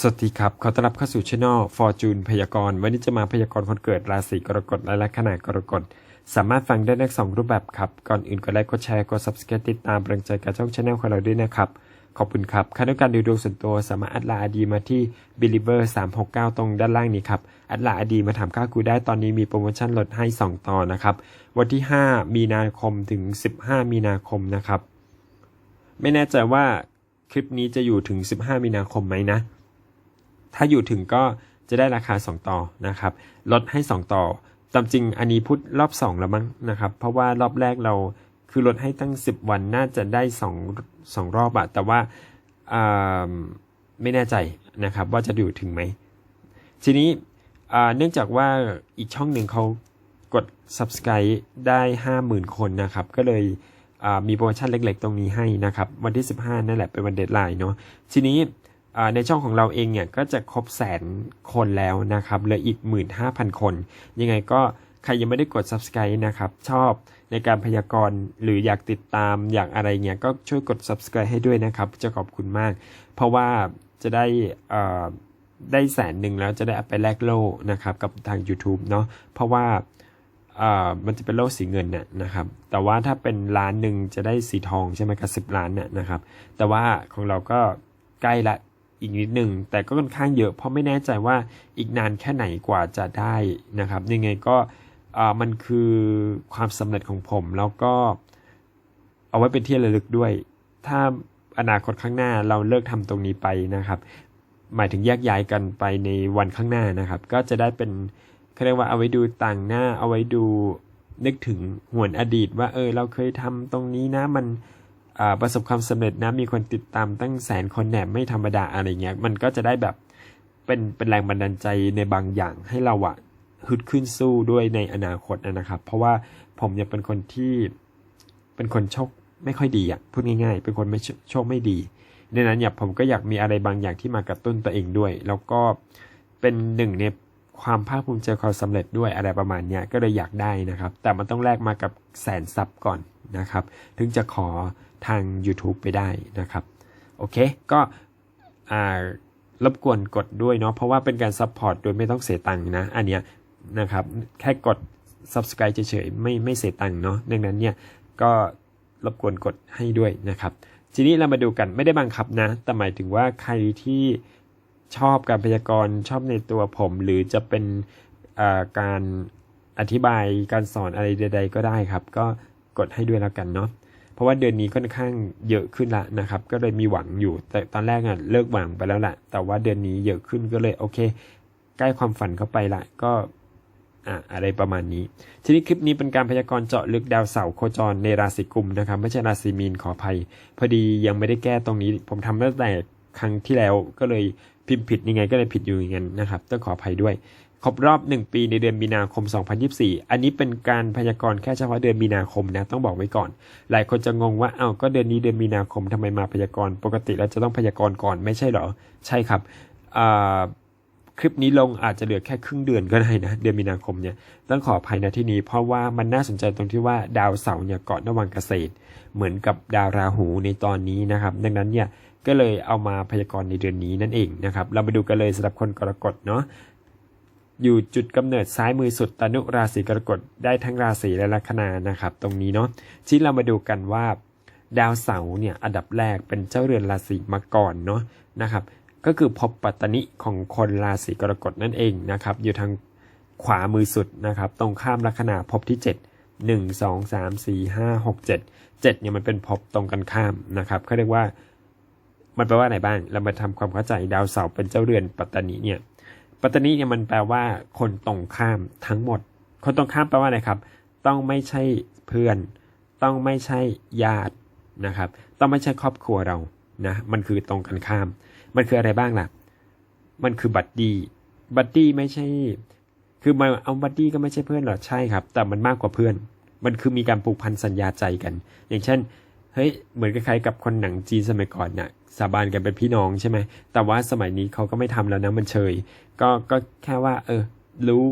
สวัสดีครับ ขอต้อนรับเข้าสู่ช่อง Fortune พยากรณ์ วันนี้จะมาพยากรณ์คนเกิดราศีกรกฎและลัคนากรกฎ สามารถฟังได้ในสองรูปแบบครับ ก่อนอื่นกดไลค์ กดแชร์ กด subscribe ติดตามกำลังใจกับช่องช anel ของเราด้วยนะครับ ขอบคุณครับค่าด้วยการดูดวงส่วนตัวสามารถอัดลาอดีมาที่ believer 369 ตรงด้านล่างนี้ครับ อัดลาอดีมาถามค่ากูได้ตอนนี้มีโปรโมชั่นลดให้ 2 ต่อนะครับ วันที่ 5 มีนาคมถึง 15 มีนาคมนะครับ ไม่แน่ใจว่าคลิปนี้จะอยู่ถึง 15 มีนาคมไหมนะ ถ้าอยู่ถึงก็จะได้ราคา 2 ต่อนะครับ ลดให้ 2 ต่อ ตามจริงอันนี้พูดรอบ 2 แล้วมั้งนะครับ เพราะว่ารอบแรกเราคือลดให้ตั้ง 10 วันน่าจะได้2 2รอบอะแต่ว่าไม่แน่ใจนะครับว่าจะอยู่ถึงไหม ทีนี้เนื่องจากว่าอีกช่องหนึ่งเขากด subscribe ได้ 50,000 คนนะครับ ก็เลยมีโปรโมชั่นเล็กๆ ตรงนี้ให้นะครับ วันที่ 15 นั่นแหละเป็นวันเดทไลน์เนาะทีนี้ ในช่องของเราเองเนี่ยก็จะครบแสนคนแล้วนะครับเหลืออีก 15,000 คน ยังไงก็ใครยังไม่ได้กด subscribe นะครับ ชอบในการพยากรณ์หรืออยากติดตามอยากอะไรเงี้ยก็ช่วยกด subscribe ให้ด้วยนะครับ จะขอบคุณมาก เพราะว่าจะได้ได้แสนหนึ่งแล้วจะได้เอาไปแลกโล่นะครับกับทาง YouTube เนาะเพราะว่าอ่ามันจะเป็นโล่สีเงินน่ะนะครับ แต่ว่าถ้าเป็นล้านหนึ่งจะได้สีทองใช่ไหมกับสิบล้านน่ะนะครับ แต่ว่าของเราก็ใกล้ละ อีกนิดหนึ่งแต่ก็ค่อนข้างเยอะเพราะไม่แน่ใจว่าอีกนานแค่ไหนกว่าจะได้นะครับ ยังไงก็มันคือความสำเร็จของผมแล้วก็เอาไว้เป็นที่ระลึกด้วย ถ้าอนาคตข้างหน้าเราเลิกทำตรงนี้ไปนะครับ หมายถึงแยกย้ายกันไปในวันข้างหน้านะครับ ก็จะได้เป็นเขาเรียกว่าเอาไว้ดูต่างหน้าเอาไว้ดูนึกถึงหวนอดีตว่าเออเราเคยทำตรงนี้นะมัน ประสบความสำเร็จนะมีคนติดตามตั้งแสนคนแหนไม่ธรรมดาอะไรเงี้ย มันก็จะได้แบบเป็นเป็นแรงบันดาลใจในบางอย่างให้เราอะฮึดขึ้นสู้ด้วยในอนาคตนะครับ เพราะว่าผมเนี่ยเป็นคนที่เป็นคนโชคไม่ค่อยดีอะพูดง่ายๆ เป็นคนไม่โชโชคไม่ดีดังนั้นเนี่ยผมก็อยากมีอะไรบางอย่างที่มากระตุ้นตัวเองด้วย แล้วก็เป็นหนึ่งใน ความภาคภูมิใจความสำเร็จด้วยอะไรประมาณเนี้ยก็เลยอยากได้นะครับ แต่มันต้องแลกมากับแสนซับก่อนนะครับ ถึงจะขอทาง YouTube ไปได้นะครับ โอเค ก็รบกวนกดด้วยเนาะเพราะว่าเป็นการซัพพอร์ตโดยไม่ต้องเสียตังค์นะ อันเนี้ยนะครับ แค่กด subscribe เฉยๆไม่ไม่เสียตังค์เนาะดังนั้นเนี่ยก็รบกวนกดให้ด้วยนะครับ ทีนี้เรามาดูกันไม่ได้บังคับนะ แต่หมายถึงว่าใครที่ ชอบการพยากรณ์ชอบในตัวผม หรือจะเป็นการอธิบายการสอนอะไรใด ๆ ก็ได้ครับ ก็กดให้ด้วยแล้วกันเนาะเพราะว่าเดือนนี้ค่อนข้างเยอะขึ้นละนะครับ ก็เลยมีหวังอยู่ แต่ตอนแรกอะเลิกหวังไปแล้วแหละแต่ว่าเดือนนี้เยอะขึ้นก็เลยโอเค ใกล้ความฝันเข้าไปละก็อะอะไรประมาณนี้ ทีนี้คลิปนี้เป็นการพยากรณ์เจาะลึกดาวเสาร์โคจรในราศีกุมนะครับ ไม่ใช่ราศีมีนขออภัย พอดียังไม่ได้แก้ตรงนี้ ผมทำตั้งแต่ครั้งที่แล้วก็เลย พิมพ์ผิดยังไงก็เลยผิดอยู่อย่างนั้นนะครับ ต้องขออภัยด้วย ครบรอบ 1 ปีในเดือนมีนาคม 2024 อันนี้เป็นการพยากรณ์แค่เฉพาะเดือนมีนาคมนะ ต้องบอกไว้ก่อน หลายคนจะงงว่า เอ้า ก็เดือนนี้เดือนมีนาคมทำไมมาพยากรณ์ ปกติเราจะต้องพยากรณ์ก่อนไม่ใช่เหรอ ใช่ครับคลิปนี้ลงอาจจะเหลือแค่ครึ่งเดือนก็ได้นะ เดือนมีนาคมเนี่ยต้องขออภัยนะที่นี้ เพราะว่ามันน่าสนใจตรงที่ว่าดาวเสาร์เนี่ยเกาะระหว่างเกษตร เหมือนกับดาวราหูในตอนนี้นะครับ ดังนั้นเนี่ย ก็เลยเอามาพยากรณ์ในเดือนนี้นั่นเองนะครับ เรามาดูกันเลยสำหรับคนกรกฎเนาะอยู่จุดกำเนิดซ้ายมือสุดตนุราศีกรกฎได้ทั้งราศีและลัคนานะครับ ตรงนี้เนาะที่เรามาดูกันว่าดาวเสาร์เนี่ยอันดับแรกเป็นเจ้าเรือนราศีมาก่อนเนาะนะครับ ก็คือภพปัตตนิของคนราศีกรกฎนั่นเองนะครับ อยู่ทางขวามือสุดนะครับ ตรงข้ามลัคนาภพที่ 7 1 2 3 4 5 6 7 7เนี่ยมันเป็นภพตรงกันข้ามนะครับเขาเรียกว่า มันแปลว่าอะไรบ้าง เรามาทำความเข้าใจดาวเสาร์เป็นเจ้าเรือนปัตตนิเนี่ย ปัตตานีเนี่ยมันแปลว่าคนตรงข้ามทั้งหมด คนตรงข้ามแปลว่าอะไรครับ ต้องไม่ใช่เพื่อน ต้องไม่ใช่ญาตินะครับ ต้องไม่ใช่ครอบครัวเรา นะ มันคือตรงกันข้าม มันคืออะไรบ้างล่ะ มันคือบัดดี้บัดดี้ไม่ใช่ คือมาเอาบัดดี้ก็ไม่ใช่เพื่อนหรอใช่ครับ แต่มันมากกว่าเพื่อน มันคือมีการผูกพันสัญญาใจกัน อย่างเช่น เฮ้ยเหมือนกับใครกับคนหนังจีนสมัยก่อนน่ะสาบานกันเป็นพี่น้องใช่ไหมแต่ว่าสมัยนี้เขาก็ไม่ทำแล้วนะมันเชยก็ก็แค่ว่า เออ รู้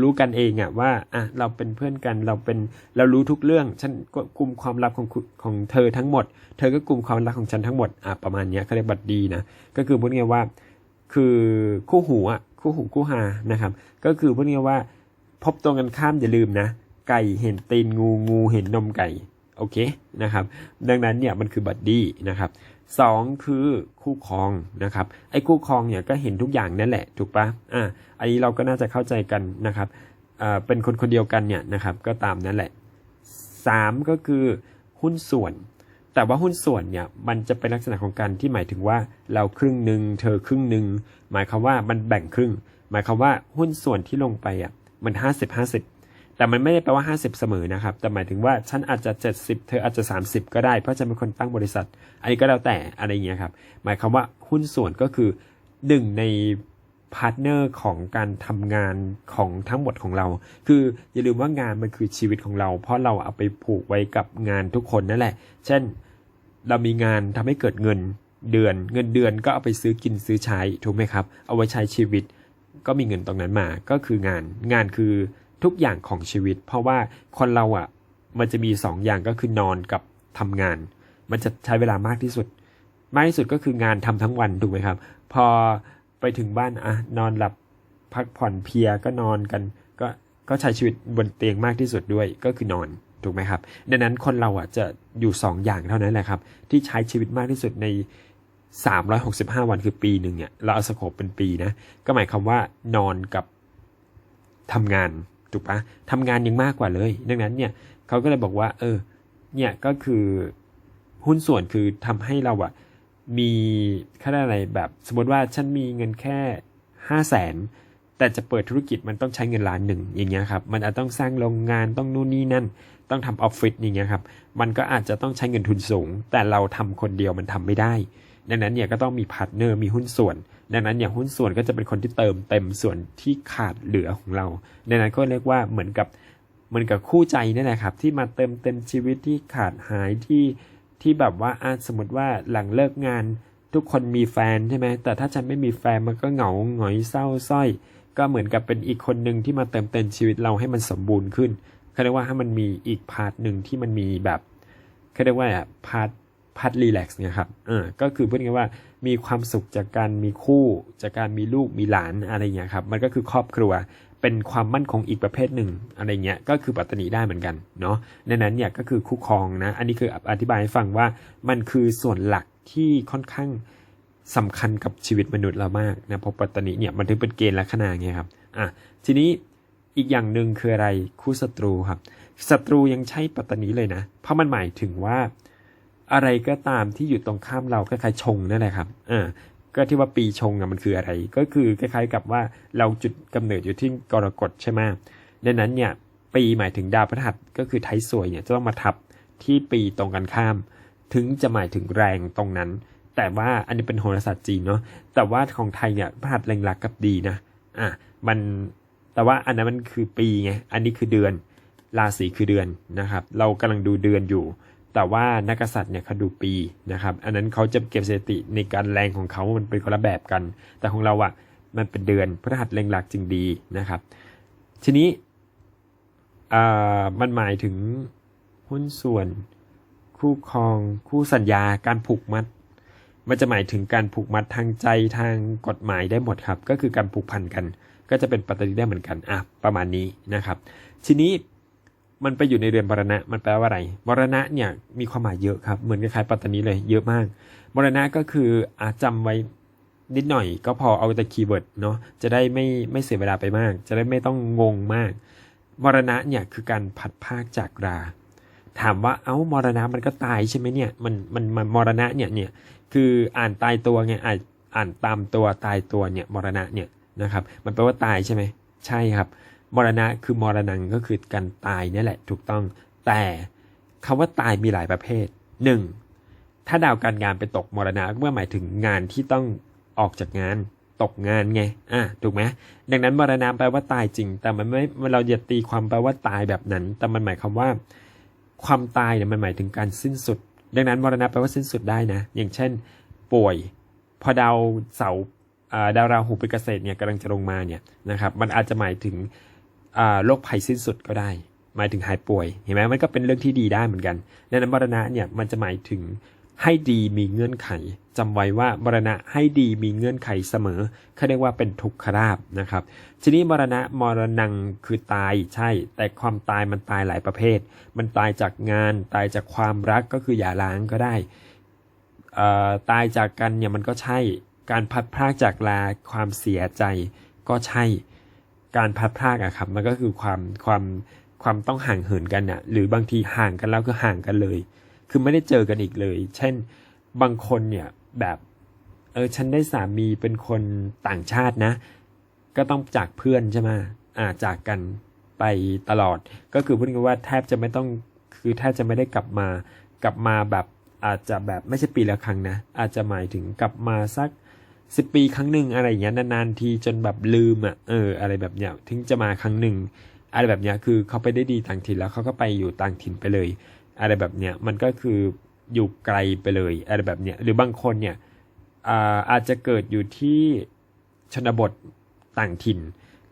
รู้กันเองอะว่าอะเราเป็นเพื่อนกันเราเป็นเรารู้ทุกเรื่อง ฉันก็กลุ่มความลับของของเธอทั้งหมด เธอก็กลุ่มความลับของฉันทั้งหมดอะประมาณเนี้ยเขาเรียกบัดดีนะก็คือพูดง่ายว่า คือคู่หูอะคู่หูคู่หานะครับ ก็คือพูดง่ายว่า พบตรงกันข้ามอย่าลืมนะไก่เห็นตีนงูงูเห็นนมไก่ โอเคนะครับ ดังนั้นเนี่ยมันคือบัดดี้นะครับสองคือคู่ครองนะครับ ไอ้คู่ครองเนี่ยก็เห็นทุกอย่างนั่นแหละถูกปะอะอันนี้เราก็น่าจะเข้าใจกันนะครับอ่าเป็นคนคนเดียวกันเนี่ยนะครับ ก็ตามนั่นแหละสามก็คือหุ้นส่วน แต่ว่าหุ้นส่วนเนี่ยมันจะเป็นลักษณะของการที่หมายถึงว่าเราครึ่งหนึ่งเธอครึ่งหนึ่งหมายความว่ามันแบ่งครึ่ง หมายความว่าหุ้นส่วนที่ลงไปอะมันห้าสิบห้าสิบ แต่มันไม่ได้แปลว่า 50 เสมอนะครับ แต่หมายถึงว่าฉันอาจจะ 70 เธออาจจะ 30 ก็ได้ เพราะฉันเป็นคนตั้งบริษัท อันนี้ก็แล้วแต่อะไรเงี้ยครับ หมายความว่าหุ้นส่วนก็คือหนึ่งในพาร์ทเนอร์ของการทำงานของทั้งหมดของเรา คืออย่าลืมว่างานมันคือชีวิตของเรา เพราะเราเอาไปผูกไว้กับงานทุกคนนั่นแหละ เช่น เรามีงานทำให้เกิดเงินเดือน เงินเดือนก็เอาไปซื้อกินซื้อใช้ถูกไหมครับ เอาไว้ใช้ชีวิต ก็มีเงินตรงนั้นมา ก็คืองาน งานคือ ทุกอย่างของชีวิต เพราะว่าคนเราอะ มันจะมีสองอย่างก็คือนอนกับทำงาน มันจะใช้เวลามากที่สุด มากที่สุดก็คืองานทำทั้งวันถูกไหมครับ พอไปถึงบ้านอะนอนหลับพักผ่อนเพียก็นอนกัน ก็ก็ใช้ชีวิตบนเตียงมากที่สุดด้วยก็คือนอนถูกไหมครับ ดังนั้นคนเราอะจะอยู่สองอย่างเท่านั้นแหละครับ ที่ใช้ชีวิตมากที่สุดใน 365 วันคือปีหนึ่งเนี่ยเราเอาสโคปเป็นปีนะ ก็หมายความว่านอนกับทำงาน ถูกปะทำงานยังมากกว่าเลย ดังนั้นเนี่ยเขาก็เลยบอกว่า เออ เนี่ยก็คือหุ้นส่วนคือทำให้เราอะมีค่าอะไรแบบสมมติว่าฉันมีเงินแค่ห้าแสนแต่จะเปิดธุรกิจมันต้องใช้เงินล้านหนึ่งอย่างเงี้ยครับ มันอาจต้องสร้างโรงงานต้องนู่นนี่นั่น ต้องทำออฟฟิศอย่างเงี้ยครับ มันก็อาจจะต้องใช้เงินทุนสูง แต่เราทำคนเดียวมันทำไม่ได้ ดังนั้นเนี่ยก็ต้องมีพาร์ทเนอร์มีหุ้นส่วน ดังนั้นอย่างหุ้นส่วนก็จะเป็นคนที่เติมเต็มส่วนที่ขาดเหลือของเรา ดังนั้นก็เรียกว่าเหมือนกับเหมือนกับคู่ใจนี่แหละครับ ที่มาเติมเต็มชีวิตที่ขาดหายที่ที่แบบว่าอาสมมติว่าหลังเลิกงานทุกคนมีแฟนใช่ไหมแต่ถ้าฉันไม่มีแฟนมันก็เหงาหงอยเศร้าสร้อย ก็เหมือนกับเป็นอีกคนหนึ่งที่มาเติมเต็มชีวิตเราให้มันสมบูรณ์ขึ้นเขาเรียกว่าให้มันมีอีกพาร์ทหนึ่งที่มันมีแบบเขาเรียกว่าพาร์ท พาร์รีแลกซ์เนี่ยครับเออก็คือพูดง่ายว่ามีความสุขจากการมีคู่ จากการมีลูกมีหลานอะไรอย่างเงี้ยครับ มันก็คือครอบครัวเป็นความมั่นคงอีกประเภทหนึ่งอะไรเงี้ยก็คือปัตตานีได้เหมือนกันเนาะในนั้นเนี่ยก็คือคู่ครองนะ อันนี้คืออธิบายให้ฟังว่ามันคือส่วนหลักที่ค่อนข้างสำคัญกับชีวิตมนุษย์เรามากนะเพราะปัตตานีเนี่ยมันถึงเป็นเกณฑ์ลัคนาไงครับอะทีนี้อีกอย่างหนึ่งคืออะไรคู่ศัตรูครับศัตรูยังใช่ปัตตานีเลยนะ เพราะมันหมายถึงว่า อะไรก็ตามที่อยู่ตรงข้ามเราคล้ายๆชงนั่นแหละครับอ่าก็ที่ว่าปีชงอะมันคืออะไร ก็คือคล้ายๆกับว่าเราจุดกำเนิดอยู่ที่กรกฎใช่ไหมดังนั้นเนี่ยปีหมายถึงดาวพฤหัสก็คือไทยสวยเนี่ยจะต้องมาทับที่ปีตรงกันข้าม ถึงจะหมายถึงแรงตรงนั้น แต่ว่าอันนี้เป็นโหราศาสตร์จีนเนาะแต่ว่าของไทยเนี่ยพฤหัสเล็งลักกับดีนะอะมันแต่ว่าอันนั้นมันคือปีไงอันนี้คือเดือนราศีคือเดือนนะครับ เรากำลังดูเดือนอยู่ แต่ว่านักษัตริย์เนี่ยเขาดูปีนะครับ อันนั้นเขาจะเก็บสถิติในการแรงของเขา มันเป็นคนละแบบกัน แต่ของเราอะมันเป็นเดือนพฤหัสเล็งหลักจึงดีนะครับ ทีนี้อ่ามันหมายถึงหุ้นส่วนคู่ครอง คู่สัญญาการผูกมัด มันจะหมายถึงการผูกมัดทางใจทางกฎหมายได้หมดครับ ก็คือการผูกพันกัน ก็จะเป็นปัตตานีได้เหมือนกันอะประมาณนี้นะครับ ทีนี้ มันไปอยู่ในเรือนมรณะมันแปลว่าอะไรมรณะเนี่ยมีความหมายเยอะครับ เหมือนคล้ายๆปัตตานีเลยเยอะมากมรณะก็คืออาจจำไว้นิดหน่อยก็พอเอาแต่คีย์เวิร์ดเนาะจะได้ไม่ไม่เสียเวลาไปมาก จะได้ไม่ต้องงงมากมรณะเนี่ยคือการผัดภาคจากรา ถามว่าเอ้ามรณะมันก็ตายใช่ไหมเนี่ยมันมันมันมรณะเนี่ยเนี่ยคืออ่านตายตัวไงอ่านอ่านตามตัวตายตัวเนี่ยมรณะเนี่ยนะครับ มันแปลว่าตายใช่ไหมใช่ครับ มรณะคือมรณังก็คือการตายนี่แหละถูกต้อง แต่คำว่าตายมีหลายประเภทหนึ่งถ้าดาวการงานไปตกมรณะก็หมายถึงงานที่ต้องออกจากงานตกงานไง อะ ถูกไหม ดังนั้นมรณะแปลว่าตายจริง แต่มันไม่ เราอย่าตีความแปลว่าตายแบบนั้น แต่มันหมายความว่า ความตายเนี่ยมันหมายถึงการสิ้นสุด ดังนั้นมรณะแปลว่าสิ้นสุดได้นะ อย่างเช่น ป่วย พอดาวเสาดาวราหูเป็นเกษตรเนี่ยกำลังจะลงมาเนี่ยนะครับ มันอาจจะหมายถึง โรคภัยสิ้นสุดก็ได้ หมายถึงหายป่วยเห็นไหมมันก็เป็นเรื่องที่ดีได้เหมือนกันดังนั้นมรณะเนี่ยมันจะหมายถึงให้ดีมีเงื่อนไขจำไว้ว่ามรณะให้ดีมีเงื่อนไขเสมอเขาเรียกว่าเป็นทุกขราบนะครับ ทีนี้มรณะมรณงคือตายใช่ แต่ความตายมันตายหลายประเภท มันตายจากงานตายจากความรักก็คืออย่าล้างก็ได้ตายจากกันเนี่ยมันก็ใช่การพัดพรากจากลาความเสียใจก็ใช่ การพัดพรากอะครับ มันก็คือความความความต้องห่างเหินกันอะหรือบางทีห่างกันแล้วก็ห่างกันเลย คือไม่ได้เจอกันอีกเลย เช่นบางคนเนี่ยแบบเออฉันได้สามีเป็นคนต่างชาตินะ ก็ต้องจากเพื่อนใช่ไหมอ่าจากกันไปตลอด ก็คือพูดง่ายว่าแทบจะไม่ต้องคือแทบจะไม่ได้กลับมากลับมาแบบอาจจะแบบไม่ใช่ปีละครั้งนะ อาจจะหมายถึงกลับมาสัก สิบปีครั้งหนึ่งอะไรอย่างเงี้ยนานๆทีจนแบบลืมอะเออ อะไรแบบเนี้ยถึงจะมาครั้งหนึ่งอะไรแบบเนี้ยคือเขาไปได้ดีต่างถิ่นแล้วเขาก็ไปอยู่ต่างถิ่นไปเลย อะไรแบบเนี้ยมันก็คืออยู่ไกลไปเลยอะไรแบบเนี้ยหรือบางคนเนี่ยอ่าอาจจะเกิดอยู่ที่ชนบทต่างถิ่น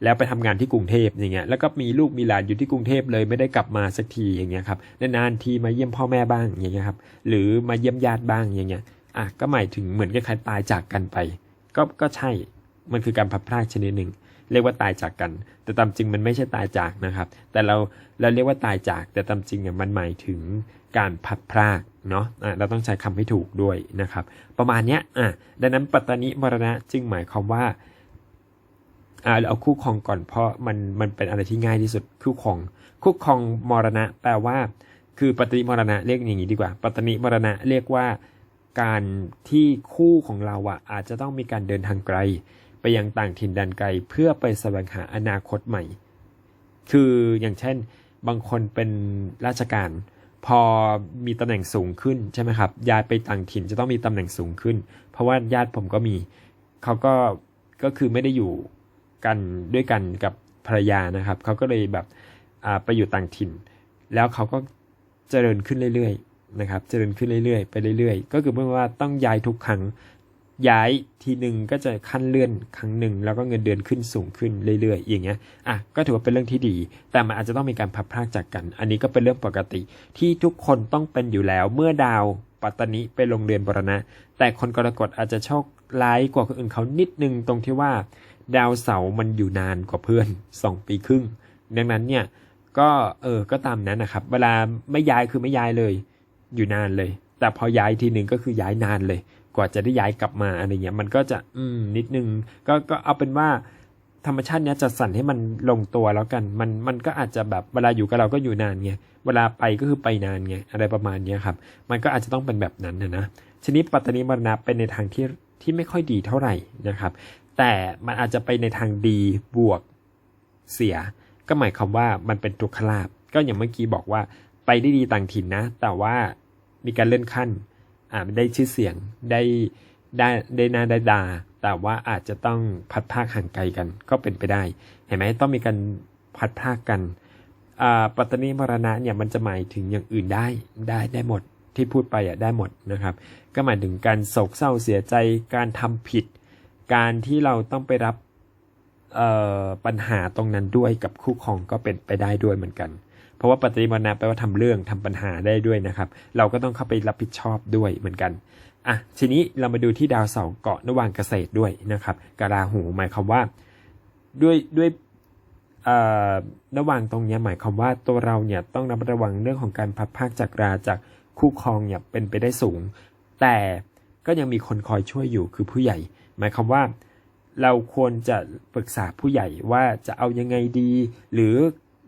แล้วไปทำงานที่กรุงเทพอย่างเงี้ยแล้วก็มีลูกมีหลานอยู่ที่กรุงเทพเลยไม่ได้กลับมาสักทีอย่างเงี้ยครับนานๆทีมาเยี่ยมพ่อแม่บ้างอย่างเงี้ยครับหรือมาเยี่ยมญาติบ้างอย่างเงี้ยอะก็หมายถึงเหมือนกับใครตายจากกันไป ก็ก็ใช่มันคือการพัดพรากชนิดหนึ่ง เรียกว่าตายจากกัน แต่ตามจริงมันไม่ใช่ตายจากนะครับ แต่เราเราเรียกว่าตายจาก แต่ตามจริงเนี่ยมันหมายถึงการพัดพรากเนาะะเราต้องใช้คำให้ถูกด้วยนะครับ ประมาณเนี้ยอะดังนั้นปัตตานิมรณะจึงหมายความว่าอ่าเราเอาคู่ครองก่อนเพราะมันมันเป็นอะไรที่ง่ายที่สุดคู่ครองคู่ครองมรณะ แปลว่า คือปัตตานิมรณะเรียกอย่างนี้ดีกว่า ปัตตานิมรณะเรียกว่า การที่คู่ของเราอะอาจจะต้องมีการเดินทางไกล ไปยังต่างถิ่นแดนไกลเพื่อไปแสวงหาอนาคตใหม่ คืออย่างเช่น บางคนเป็นราชการ พอมีตำแหน่งสูงขึ้นใช่ไหมครับย้ายไปต่างถิ่นจะต้องมีตำแหน่งสูงขึ้น เพราะว่าญาติผมก็มีเขาก็ก็คือไม่ได้อยู่กันด้วยกันกับภรรยานะครับเขาก็เลยแบบไปอยู่ต่างถิ่น แล้วเขาก็เจริญขึ้นเรื่อยๆ นะครับเจริญขึ้นเรื่อยๆไปเรื่อยๆ ก็คือเมื่อว่าต้องย้ายทุกครั้งย้ายทีหนึ่งก็จะขั้นเลื่อนครั้งหนึ่งแล้วก็เงินเดือนขึ้นสูงขึ้นเรื่อยๆ อย่างเงี้ยอะก็ถือว่าเป็นเรื่องที่ดี แต่มันอาจจะต้องมีการพัดพรากจากกัน อันนี้ก็เป็นเรื่องปกติ ที่ทุกคนต้องเป็นอยู่แล้ว เมื่อดาวปัตตานิไปลงเรือนบรณะ แต่คนกรกฎอาจจะโชคร้ายกว่าคนอื่นเขานิดนึงตรงที่ว่า ดาวเสาร์มันอยู่นานกว่าเพื่อน 2 ปีครึ่ง ดังนั้นเนี่ยก็เออก็ตามนั้นนะครับ เวลาไม่ย้ายคือไม่ย้ายเลย อยู่นานเลย แต่พอย้ายทีหนึ่งก็คือย้ายนานเลย กว่าจะได้ย้ายกลับมาอะไรเงี้ยมันก็จะอืมนิดนึงก็ก็เอาเป็นว่าธรรมชาติเนี้ยจัดสรรให้มันลงตัวแล้วกัน มันมันก็อาจจะแบบเวลาอยู่กับเราก็อยู่นานไงเวลาไปก็คือไปนานไงอะไรประมาณเนี้ยครับ มันก็อาจจะต้องเป็นแบบนั้นนะนะชนิดปัตตานีมรณะเป็นในทางที่ที่ไม่ค่อยดีเท่าไหร่นะครับ แต่มันอาจจะไปในทางดีบวกเสีย ก็หมายความว่ามันเป็นทุกขลาบก็อย่างเมื่อกี้บอกว่า ไปได้ดีต่างถิ่นนะ แต่ว่ามีการเลื่อนขั้น อ่าได้ชื่อเสียงได้ได้ได้หนาได้ดา แต่ว่าอาจจะต้องพัดพากห่างไกลกันก็เป็นไปได้ เห็นไหมต้องมีการพัดพากกันอ่าปัตตานีมรณะเนี่ยมันจะหมายถึงอย่างอื่นได้ได้ได้หมดที่พูดไปอะได้หมดนะครับ ก็หมายถึงการโศกเศร้าเสียใจการทำผิด การที่เราต้องไปรับเอ่อปัญหาตรงนั้นด้วยกับคู่ครองก็เป็นไปได้ด้วยเหมือนกัน เพราะว่าปฏิมรณะแปลว่าทำเรื่องทำปัญหาได้ด้วยนะครับ เราก็ต้องเข้าไปรับผิดชอบด้วยเหมือนกันอะทีนี้เรามาดูที่ดาวเสาเกาะระหว่างเกษตรด้วยนะครับกาลาหูหมายความว่าด้วยด้วยอ่อระหว่างตรงนี้หมายความว่าตัวเราเนี่ยต้องระมัดระวังเรื่องของการพัดพรากจากราจากคู่ครองเนี่ยเป็นไปได้สูง แต่ก็ยังมีคนคอยช่วยอยู่คือผู้ใหญ่ หมายความว่า เราควรจะปรึกษาผู้ใหญ่ว่าจะเอายังไงดี หรือ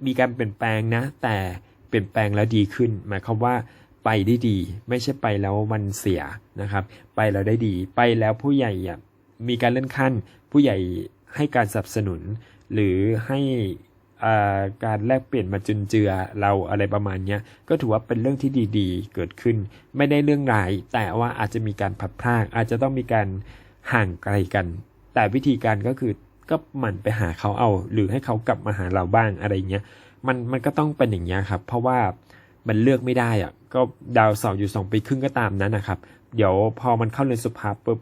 มีการเปลี่ยนแปลงนะ แต่เปลี่ยนแปลงแล้วดีขึ้น หมายความว่าไปได้ดี ไม่ใช่ไปแล้วมันเสียนะครับ ไปแล้วได้ดี ไปแล้วผู้ใหญ่มีการเลื่อนขั้น ผู้ใหญ่ให้การสนับสนุน หรือให้อ่าการแลกเปลี่ยนมาจุนเจือเราอะไรประมาณนี้ก็ถือว่าเป็นเรื่องที่ดีๆ เกิดขึ้น ไม่ได้เรื่องร้าย แต่ว่าอาจจะมีการพัดพรากอาจจะต้องมีการห่างไกลกัน แต่วิธีการก็คือ ก็หมั่นไปหาเขาเอา หรือให้เขากลับมาหาเราบ้างอะไรเงี้ยมันมันก็ต้องเป็นอย่างเงี้ยครับ เพราะว่ามันเลือกไม่ได้อะก็ดาวเสาร์อยู่สองปีครึ่งก็ตามนั้นนะครับ เดี๋ยวพอมันเข้าเรือนสุภาพปุ๊บ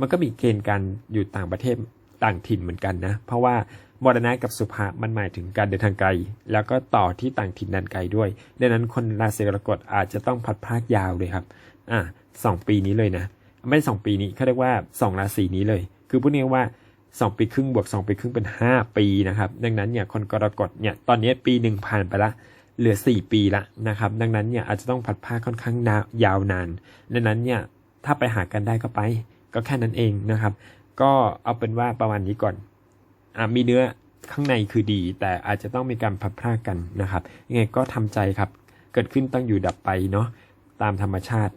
มันก็มีเกณฑ์การอยู่ต่างประเทศต่างถิ่นเหมือนกันนะ เพราะว่ามรณะกับสุภาพมันหมายถึงการเดินทางไกล แล้วก็ต่อที่ต่างถิ่นนันไกลด้วย ดังนั้นคนราศีกรกฎอาจจะต้องพัดพรากยาวเลยครับ อะ2ปีนี้เลยนะ ไม่สองปีนี้เขาเรียกว่า2ราศีนี้เลย คือพูดง่ายว่า 2ปีครึ่งบวก2ปีครึ่งเป็น5ปีนะครับ ดังนั้นเนี่ยคนกรกฎเนี่ยตอนนี้ปีหนึ่งผ่านไปละเหลือ4ปีละนะครับ ดังนั้นเนี่ยอาจจะต้องผัดผ้าค่อนข้างนายาวนาน ดังนั้นเนี่ยถ้าไปหากันได้ก็ไป ก็แค่นั้นเองนะครับ ก็เอาเป็นว่าประมาณนี้ก่อนอะมีเนื้อข้างในคือดี แต่อาจจะต้องมีการพัดพรากกันนะครับยังไงก็ทำใจครับ เกิดขึ้นต้องอยู่ดับไปเนาะตามธรรมชาติ